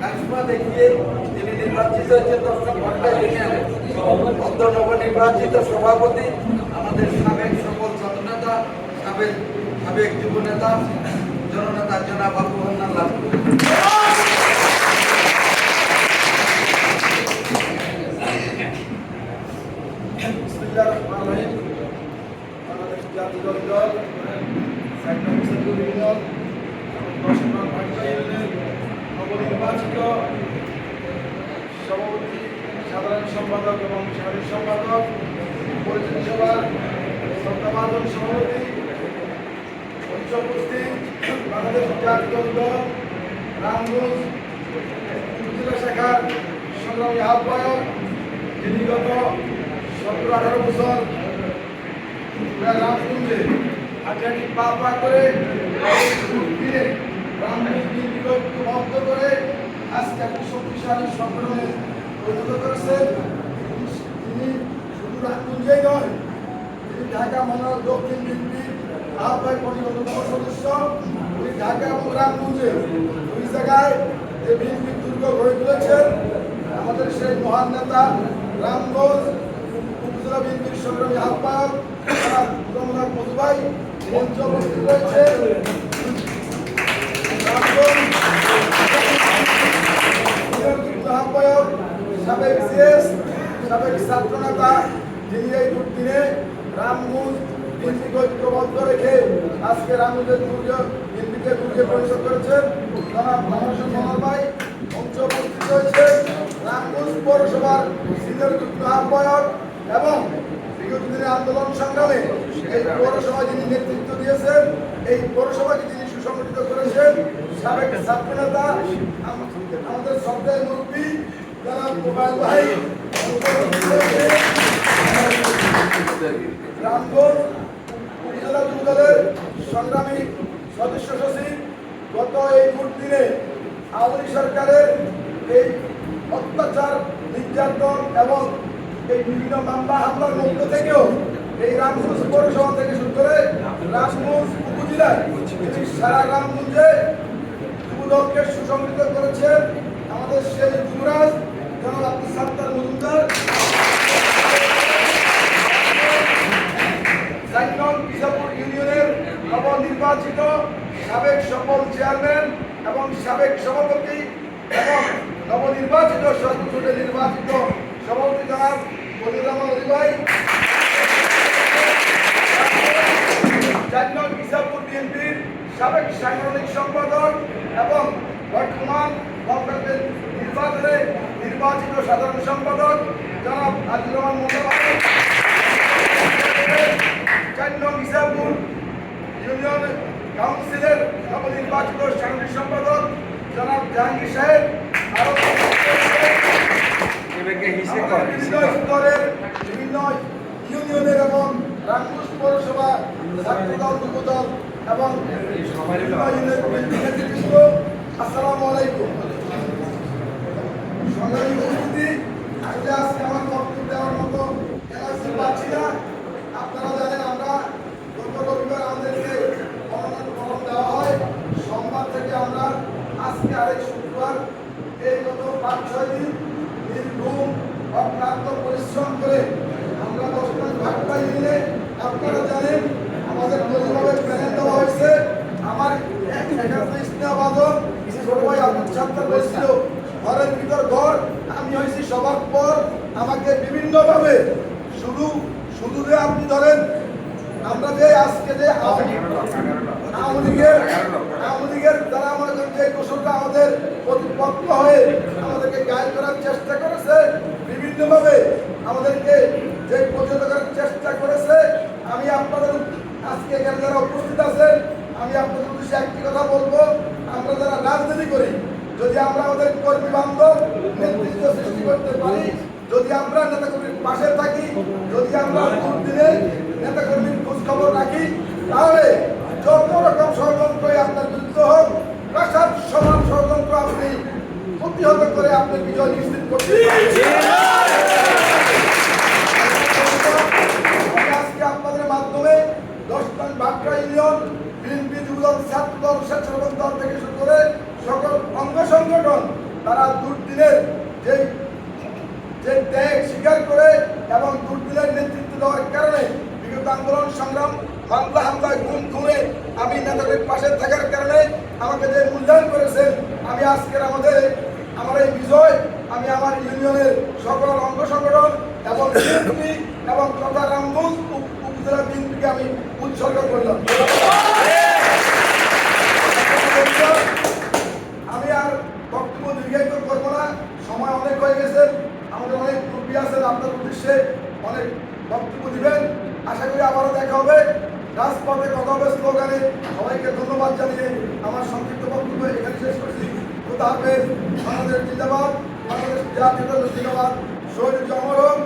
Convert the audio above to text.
কারিশমা তিনি নির্বাচিত হয়েছেন দর্শক ঘণ্টা ইউনিয়নের অন্ত নবনির্বাচিত সভাপতি, আমাদের সাবেক সকল ছাত্রনেতা সাবেক সাবেক যুব নেতা জননেতা জনাব আবু হান্নান রহমানির জাতীয় দল দল মুসলিম ইউনিয়ন দর্শমান ভাগ্য ইউনিয়নের নবনির্বাচিত সভাপতি, সাধারণ সম্পাদক এবং সাধারণ সম্পাদক, পরিচিত সভার শ্রদ্ধাভাজন সভাপতি উপস্থিত, বাংলাদেশ জাতীয় দল, রামগঞ্জ উপজেলা শাখার সংগ্রামী আহ্বায়ক, যিনি গত সতেরো আঠারো বছর রামগঞ্জে আটাটি পা পা করে দিনে রামগঞ্জকে বিভক্ত করে আজকে একটি শক্তিশালী সংগঠনে পরিণত করেছেন তিনি শুধু রামগঞ্জেই নয় তিনি ঢাকা মহানগর দক্ষিণ বিএনপির আহ্বায়ক পরিবর্তন সদস্য উনি ঢাকা এবং রামগঞ্জে দুই জায়গায় যে বিএনপি দুর্গ গড়ে তুলেছেন আমাদের সেই মহান নেতা রামগঞ্জ উপজেলা বিএনপির সংগ্রামী আহ্বায়ক রমনাথ মধুভাই মঞ্চ সাবেক সিএস সাবেক ছাত্র নেতা যিনি এই দুর্দিনে রামগঞ্জ বিএনপি ঐক্যবদ্ধ রেখে আজকে রামগঞ্জের দুর্গ বিএনপিকে দুর্গে পরিষদ করেছেন। জনাব মহাশন মহান ভাই, মঞ্চ উপস্থিত রয়েছে রামগঞ্জ পৌরসভার সিনিয়র যুগ্ম আহ্বায়ক এবং বিগত দিনের আন্দোলন সংগ্রামে এই পৌরসভায় যিনি নেতৃত্ব দিয়েছেন, এই পৌরসভাকে যিনি সুসংগঠিত করেছেন, সাবেক ছাত্র নেতা আম- আমাদের শ্রদ্ধেয় মুরব্বী যারা মোবাইল ভাই রামগঞ্জ উপজেলা যুবদলের সংগ্রামী সদস্য সচিব, গত এই দিনে আওয়ামী সরকারের এই অত্যাচার, নির্যাতন এবং এই বিভিন্ন মামলা হামলার মধ্য থেকেও এই রামগঞ্জ পৌরসভা থেকে শুরু করে রামগঞ্জ উপজেলায় সারা রামগঞ্জে যুবদলকে সুসংগঠিত করেছেন, আমাদের সেই যুবরাজ জনাব আব্দুল সাত্তার নবনির্বাচিত সাবেক সকল চেয়ারম্যান এবং সাবেক সভাপতি এবং নবনির্বাচিত সর্বোচ্চ নির্বাচিত সভাপতি জনাব মনির অধিবাই জাতীয় বিজাপুর বিএনপির সাবেক সাংগঠনিক সম্পাদক এবং বর্তমান কংগ্রেসের নির্বাচনে নির্বাচিত সাধারণ সম্পাদক জনাব আজিজ রহমান চার নং ইউনিয়ন কাউন্সিলের নবনির্বাচিত সাংগঠনিক সম্পাদক জনাব জাহাঙ্গীর সাহেব। আরও বিভিন্ন স্তরের বিভিন্ন ইউনিয়নের এবং রামপুর পৌরসভা নেতৃবৃন্দ আসসালামু আলাইকুম সংগ্রামী উপস্থিতি আসলে আজকে আমার বক্তব্য দেওয়ার মতো এনার্জি পাচ্ছি না আপনারা জানেন আমরা গত রবিবার আমাদেরকে মনোনয়ন ফরম দেওয়া হয় সোমবার থেকে আমরা আজকে আরেক শুক্রবার এই গত পাঁচ ছয় দিন নির্ঘুম অক্লান্ত পরিশ্রম করে আমরা দশটা ঘাটটা ইউনিয়নে আপনারা জানেন আমাদের দলীয়ভাবে প্যানেল দেওয়া হয়েছে আমার এক একাত্তর স্নেহবাদক ছোট ভাই আব্দুল ছাত্র ঘরের ভিতর ঘর আমি হয়েছি সবার পর। আমাকে বিভিন্নভাবে শুধু শুধু যে আপনি ধরেন আমরা যে আজকে যে আওয়ামী লীগের আওয়ামী লীগের মনে করেন যে কৌশলটা আমাদের প্রতিপক্ষ হয়ে আমাদেরকে গায়ে করার চেষ্টা করেছে বিভিন্নভাবে আমাদেরকে যে প্রতিহত করার চেষ্টা করেছে আমি আপনাদের আজকে এখানে যারা উপস্থিত আছেন আমি আপনাদের উদ্দেশ্যে একটি কথা বলব। আমরা যারা রাজনীতি করি যদি আমরা আমাদের কর্মী বান্ধব নেতৃত্ব সৃষ্টি করতে পারি, যদি আমরা নেতা কর্মীর পাশে থাকি, যদি আমরা ভোট দিনে নেতা কর্মীর খোঁজ খবর রাখি, তাহলে যত রকম ষড়যন্ত্রই আপনার বিরুদ্ধে হোক, প্রাসাদ সমান ষড়যন্ত্র আপনি প্রতিহত করে আপনি বিজয় নিশ্চিত করতে আজকে আপনাদের মাধ্যমে দশটান বাট্রা ইউনিয়ন, বিএনপি যুবদল, ছাত্রদল, স্বেচ্ছাসেবক দল থেকে শুরু করে সকল অঙ্গ সংগঠন তারা দুর্দিনের যেই যে ত্যাগ স্বীকার করে এবং দুর্দিনের নেতৃত্ব দেওয়ার কারণে বিগত আন্দোলন সংগ্রাম, বাংলা হামলায় গুম খুনে আমি নেতাদের পাশে থাকার কারণে আমাকে যে মূল্যায়ন করেছেন, আমি আজকের আমাদের, আমার এই বিজয়, আমি আমার ইউনিয়নের সকল অঙ্গ সংগঠন এবং এবং তথা রামগঞ্জ উপজেলা বিএনপিকে আমি উৎসর্গ করলাম আমি আর বক্তব্য দীর্ঘায়িত করব না সময় অনেক হয়ে গেছে আমাদের অনেক মুরব্বী আছেন আপনার উদ্দেশ্যে অনেক বক্তব্য দিবেন আশা করি আবারও দেখা হবে। রাজপথে কথা হবে স্লোগানে। সবাইকে ধন্যবাদ জানিয়ে আমার সংক্ষিপ্ত বক্তব্য এখানে শেষ করছি। খুদা হাফেজ। বাংলাদেশ জিন্দাবাদ। বাংলাদেশ জাতীয় জিন্দাবাদ। শহীদ জমর হোক